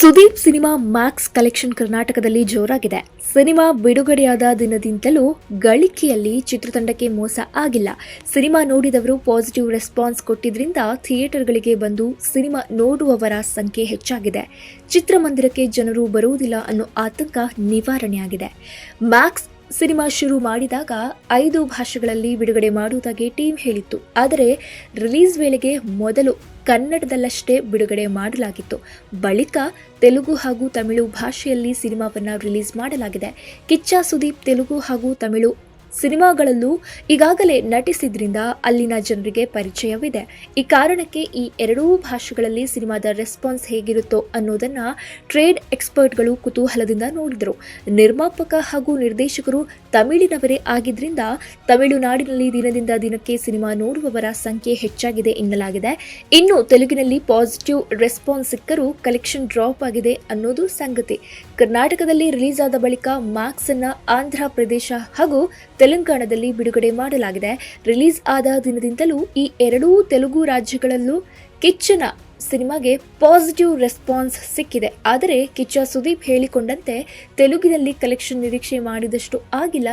Sudeep cinema Max collection ಕರ್ನಾಟಕದಲ್ಲಿ ಜೋರಾಗಿದೆ. Cinema ಬಿಡುಗಡೆಯಾದ ದಿನದಿಂದಲೂ ಗಳಿಕೆಯಲ್ಲಿ ಚಿತ್ರತಂಡಕ್ಕೆ ಮೋಸ ಆಗಿಲ್ಲ. ಸಿನಿಮಾ ನೋಡಿದವರು ಪಾಸಿಟಿವ್ ರೆಸ್ಪಾನ್ಸ್ ಕೊಟ್ಟಿದ್ರಿಂದ ಥಿಯೇಟರ್ಗಳಿಗೆ ಬಂದು ಸಿನಿಮಾ ನೋಡುವವರ ಸಂಖ್ಯೆ ಹೆಚ್ಚಾಗಿದೆ. ಚಿತ್ರಮಂದಿರಕ್ಕೆ ಜನರು ಬರುವುದಿಲ್ಲ ಅನ್ನೋ ಆತಂಕ ನಿವಾರಣೆಯಾಗಿದೆ. ಮ್ಯಾಕ್ಸ್ ಸಿನಿಮಾ ಶುರು ಮಾಡಿದಾಗ ಐದು ಭಾಷೆಗಳಲ್ಲಿ ಬಿಡುಗಡೆ ಮಾಡುವುದಾಗಿ ಟೀಮ್ ಹೇಳಿತ್ತು. ಆದರೆ ರಿಲೀಸ್ ವೇಳೆಗೆ ಮೊದಲು ಕನ್ನಡದಲ್ಲಷ್ಟೇ ಬಿಡುಗಡೆ ಮಾಡಲಾಗಿತ್ತು. ಬಳಿಕ ತೆಲುಗು ಹಾಗೂ ತಮಿಳು ಭಾಷೆಯಲ್ಲಿ ಸಿನಿಮಾವನ್ನು ರಿಲೀಸ್ ಮಾಡಲಾಗಿದೆ. ಕಿಚ್ಚ ಸುದೀಪ್ ತೆಲುಗು ಹಾಗೂ ತಮಿಳು ಸಿನಿಮಾಗಳಲ್ಲೂ ಈಗಾಗಲೇ ನಟಿಸಿದ್ರಿಂದ ಅಲ್ಲಿನ ಜನರಿಗೆ ಪರಿಚಯವಿದೆ. ಈ ಕಾರಣಕ್ಕೆ ಈ ಎರಡೂ ಭಾಷೆಗಳಲ್ಲಿ ಸಿನಿಮಾದ ರೆಸ್ಪಾನ್ಸ್ ಹೇಗಿರುತ್ತೋ ಅನ್ನೋದನ್ನ ಟ್ರೇಡ್ ಎಕ್ಸ್ಪರ್ಟ್ಗಳು ಕುತೂಹಲದಿಂದ ನೋಡಿದರು. ನಿರ್ಮಾಪಕ ಹಾಗೂ ನಿರ್ದೇಶಕರು ತಮಿಳಿನವರೇ ಆಗಿದ್ರಿಂದ ತಮಿಳುನಾಡಿನಲ್ಲಿ ದಿನದಿಂದ ದಿನಕ್ಕೆ ಸಿನಿಮಾ ನೋಡುವವರ ಸಂಖ್ಯೆ ಹೆಚ್ಚಾಗಿದೆ ಎನ್ನಲಾಗಿದೆ. ಇನ್ನು ತೆಲುಗಿನಲ್ಲಿ ಪಾಸಿಟಿವ್ ರೆಸ್ಪಾನ್ಸ್ ಸಿಕ್ಕರೂ ಕಲೆಕ್ಷನ್ ಡ್ರಾಪ್ ಆಗಿದೆ ಅನ್ನೋದು ಸಂಗತಿ. ಕರ್ನಾಟಕದಲ್ಲಿ ರಿಲೀಸ್ ಆದ ಬಳಿಕ ಮ್ಯಾಕ್ಸ್ ಅನ್ನ ಆಂಧ್ರ ಪ್ರದೇಶ ಹಾಗೂ ತೆಲಂಗಾಣದಲ್ಲಿ ಬಿಡುಗಡೆ ಮಾಡಲಾಗಿದೆ. ರಿಲೀಸ್ ಆದ ದಿನದಿಂದಲೂ ಈ ಎರಡೂ ತೆಲುಗು ರಾಜ್ಯಗಳಲ್ಲೂ ಕಿಚ್ಚನ ಸಿನಿಮಾಗೆ ಪಾಸಿಟಿವ್ ರೆಸ್ಪಾನ್ಸ್ ಸಿಕ್ಕಿದೆ. ಆದರೆ ಕಿಚ್ಚ ಸುದೀಪ್ ಹೇಳಿಕೊಂಡಂತೆ, ತೆಲುಗಿನಲ್ಲಿ ಕಲೆಕ್ಷನ್ ನಿರೀಕ್ಷೆ ಮಾಡಿದಷ್ಟು ಆಗಿಲ್ಲ.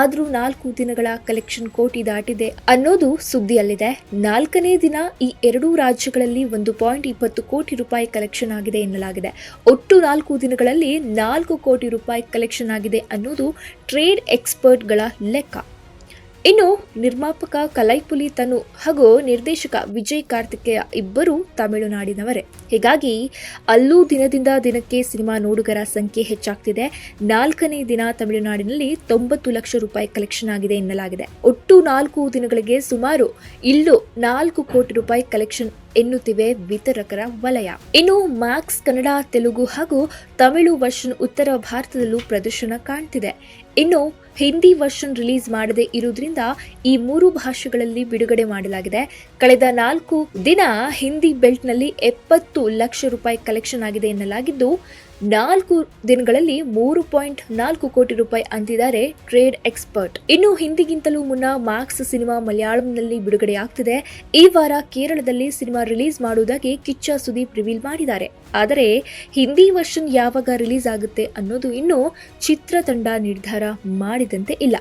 ಆದರೂ ನಾಲ್ಕು ದಿನಗಳ ಕಲೆಕ್ಷನ್ ಕೋಟಿ ದಾಟಿದೆ ಅನ್ನೋದು ಸುದ್ದಿಯಲ್ಲಿದೆ. ನಾಲ್ಕನೇ ದಿನ ಈ ಎರಡೂ ರಾಜ್ಯಗಳಲ್ಲಿ ಒಂದು ಪಾಯಿಂಟ್ ಇಪ್ಪತ್ತು ಕೋಟಿ ರೂಪಾಯಿ ಕಲೆಕ್ಷನ್ ಆಗಿದೆ ಎನ್ನಲಾಗಿದೆ. ಒಟ್ಟು ನಾಲ್ಕು ದಿನಗಳಲ್ಲಿ ನಾಲ್ಕು ಕೋಟಿ ರೂಪಾಯಿ ಕಲೆಕ್ಷನ್ ಆಗಿದೆ ಅನ್ನೋದು ಟ್ರೇಡ್ ಎಕ್ಸ್ಪರ್ಟ್ಗಳ ಲೆಕ್ಕ. ಇನ್ನು ನಿರ್ಮಾಪಕ ಕಲೈಪುಲಿ ತನು ಹಾಗೂ ನಿರ್ದೇಶಕ ವಿಜಯ್ ಕಾರ್ತಿಕೇಯ ಇಬ್ಬರು ತಮಿಳುನಾಡಿನವರೇ. ಹೀಗಾಗಿ ಅಲ್ಲೂ ದಿನದಿಂದ ದಿನಕ್ಕೆ ಸಿನಿಮಾ ನೋಡುಗರ ಸಂಖ್ಯೆ ಹೆಚ್ಚಾಗ್ತಿದೆ. ನಾಲ್ಕನೇ ದಿನ ತಮಿಳುನಾಡಿನಲ್ಲಿ ತೊಂಬತ್ತು ಲಕ್ಷ ರೂಪಾಯಿ ಕಲೆಕ್ಷನ್ ಆಗಿದೆ ಎನ್ನಲಾಗಿದೆ. ಒಟ್ಟು ನಾಲ್ಕು ದಿನಗಳಿಗೆ ಸುಮಾರು ಇಲ್ಲೂ ನಾಲ್ಕು ಕೋಟಿ ರೂಪಾಯಿ ಕಲೆಕ್ಷನ್ ಎನ್ನುತ್ತಿವೆ ವಿತರಕರ ವಲಯ. ಇನ್ನು ಮ್ಯಾಕ್ಸ್ ಕನ್ನಡ, ತೆಲುಗು ಹಾಗೂ ತಮಿಳು ವರ್ಷನ್ ಉತ್ತರ ಭಾರತದಲ್ಲೂ ಪ್ರದರ್ಶನ ಕಾಣ್ತಿದೆ. ಇನ್ನು ಹಿಂದಿ ವರ್ಷನ್ ರಿಲೀಸ್ ಮಾಡದೇ ಇರುವುದರಿಂದ ಈ ಮೂರು ಭಾಷೆಗಳಲ್ಲಿ ಬಿಡುಗಡೆ ಮಾಡಲಾಗಿದೆ. ಕಳೆದ ನಾಲ್ಕು ದಿನ ಹಿಂದಿ ಬೆಲ್ಟ್ನಲ್ಲಿ ಎಪ್ಪತ್ತು ಲಕ್ಷ ರೂಪಾಯಿ ಕಲೆಕ್ಷನ್ ಆಗಿದೆ ಎನ್ನಲಾಗಿದ್ದು ನಾಲ್ಕು ದಿನಗಳಲ್ಲಿ ಮೂರು ಪಾಯಿಂಟ್ ನಾಲ್ಕು ಕೋಟಿ ರೂಪಾಯಿ ಅಂತಿದ್ದಾರೆ ಟ್ರೇಡ್ ಎಕ್ಸ್ಪರ್ಟ್. ಇನ್ನು ಹಿಂದಿಗಿಂತಲೂ ಮುನ್ನ ಮಾರ್ಕ್ಸ್ ಸಿನಿಮಾ ಮಲಯಾಳಂನಲ್ಲಿ ಬಿಡುಗಡೆಯಾಗ್ತಿದೆ. ಈ ವಾರ ಕೇರಳದಲ್ಲಿ ಸಿನಿಮಾ ರಿಲೀಸ್ ಮಾಡುವುದಾಗಿ ಕಿಚ್ಚ ಸುದೀಪ್ ರಿವೀಲ್ ಮಾಡಿದ್ದಾರೆ. ಆದರೆ ಹಿಂದಿ ವರ್ಷನ್ ಯಾವಾಗ ರಿಲೀಸ್ ಆಗುತ್ತೆ ಅನ್ನೋದು ಇನ್ನೂ ಚಿತ್ರತಂಡ ನಿರ್ಧಾರ ಮಾಡಿದಂತೆ ಇಲ್ಲ.